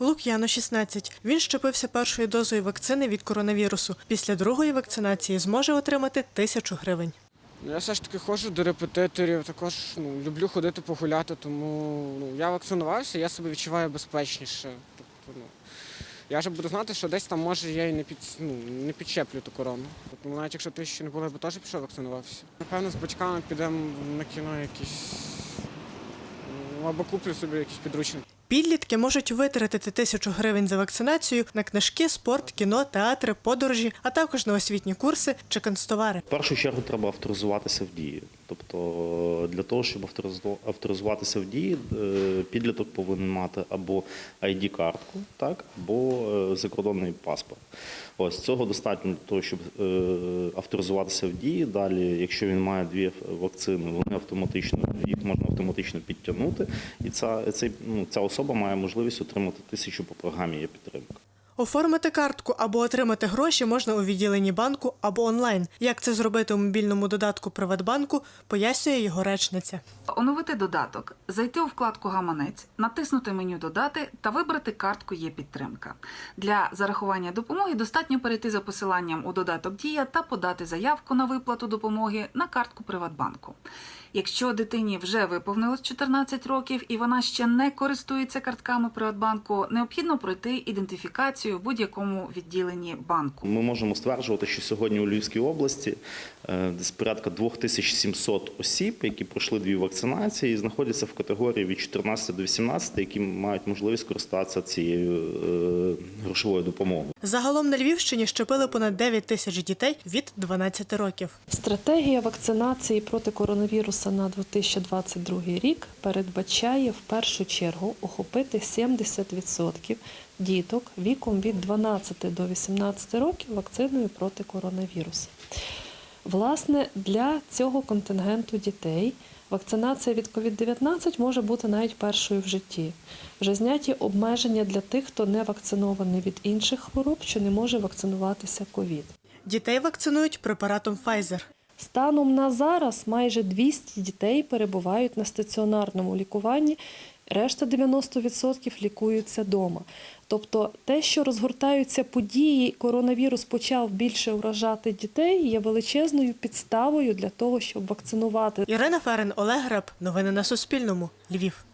Лук'яну 16. Він щепився першою дозою вакцини від коронавірусу. Після другої вакцинації зможе отримати тисячу гривень. Ну, Я все ж таки ходжу до репетиторів, також ну, люблю ходити погуляти, тому ну, я вакцинувався, я себе відчуваю безпечніше. Тобто, ну, я вже буду знати, що десь там може я і не, під, ну, не підчеплю ту корону. Тобто, навіть якщо ти ще не було, я б теж пішов вакцинувався. Напевно, з батьками підемо на кіно якісь. ну, Або куплю собі якісь підручники. Підлітки можуть витратити тисячу гривень за вакцинацію на книжки, спорт, кіно, театри, подорожі, а також на освітні курси чи канцтовари. В першу чергу треба авторизуватися в дії. Тобто для того, щоб авторизуватися в дії, е, підліток повинен мати або ID-картку, так, або е, закордонний паспорт. Ось цього достатньо для того, щоб е, авторизуватися в дії. Далі, якщо він має дві вакцини, вони автоматично їх можна автоматично підтягнути, і ця, цей, ну, ця особа має можливість отримати тисячу по програмі. Оформити картку або отримати гроші можна у відділенні банку або онлайн. Як це зробити у мобільному додатку Приватбанку, пояснює його речниця. Оновити додаток, зайти у вкладку Гаманець, натиснути меню Додати та вибрати картку Є підтримка. Для зарахування допомоги достатньо перейти за посиланням у додаток Дія та подати заявку на виплату допомоги на картку Приватбанку. Якщо дитині вже виповнилось 14 років і вона ще не користується картками Приватбанку, необхідно пройти ідентифікацію в будь-якому відділенні банку. Ми можемо стверджувати, що сьогодні у Львівській області е, десь порядка 2700 осіб, які пройшли дві вакцинації, і знаходяться в категорії від 14 до 18, які мають можливість користуватися цією е, грошовою допомогою. Загалом на Львівщині щепили понад 9 тисяч дітей від 12 років. Стратегія вакцинації проти коронавірусу на 2022 рік передбачає в першу чергу охопити 70% діток віком від 12 до 18 років вакциною проти коронавірусу. Власне, для цього контингенту дітей вакцинація від COVID-19 може бути навіть першою в житті. Вже зняті обмеження для тих, хто не вакцинований від інших хвороб, що не може вакцинуватися ковід. Дітей вакцинують препаратом Pfizer. Станом на зараз майже 200 дітей перебувають на стаціонарному лікуванні, решта 90% лікуються вдома. Тобто те, що розгортаються події, коронавірус почав більше вражати дітей, є величезною підставою для того, щоб вакцинувати Ірина Ферен, Олег Греб. Новини на Суспільному. Львів.